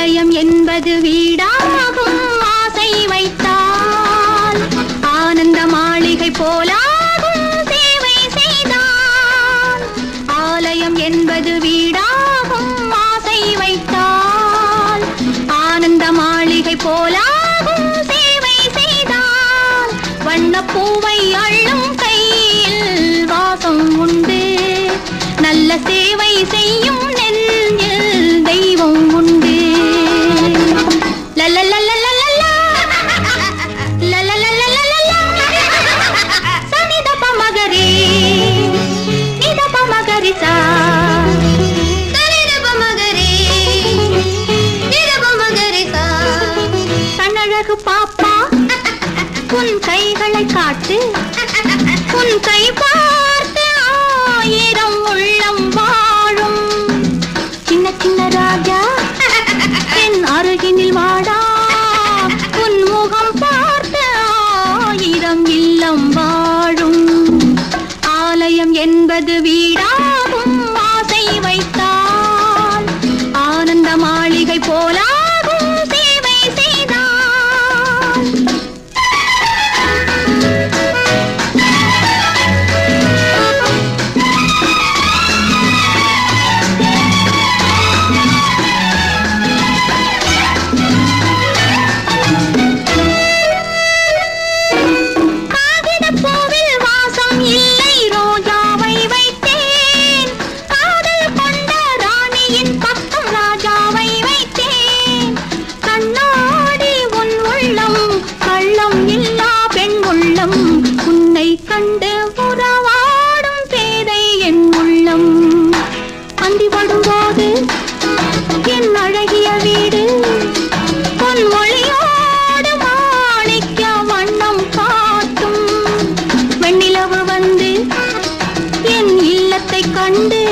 ஆலயம் என்பது வீடாகும் ஆசை வைத்தால். ஆனந்த மாளிகை போலாகும் சேவை செய்தால். ஆலயம் என்பது வீடாகும் ஆசை வைத்தால். ஆனந்த மாளிகை போலாகும் சேவை செய்தால். வண்ணப்பூவை அழ கண்ணழகு பாப்பா? உன் கைகளை காட்டு. உன் கை பா கண்டு உறவாடும் பேதை என் உள்ளம். அந்தி படும்போது என் அழகிய வீடு. பொன் மொழியோடு மாணிக்க வண்ணம் காட்டும். வெண்ணிலவு வந்து என் இல்லத்தை கண்டு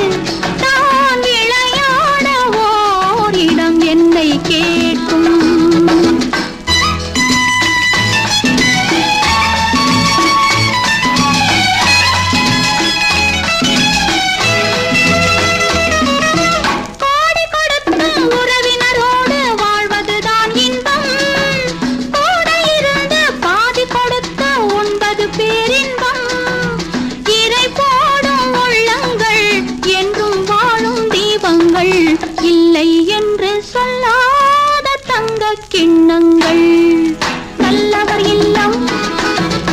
கிண்ணங்கள். நல்லவர் இல்லம்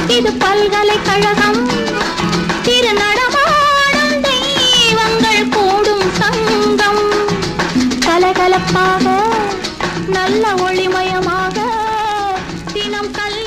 இது பல்கலைக்கழகம். திருநடமாடும் தெய்வங்கள் கூடும் சங்கம். கலகலப்பாக நல்ல ஒளிமயமாக தினம் கல்யாண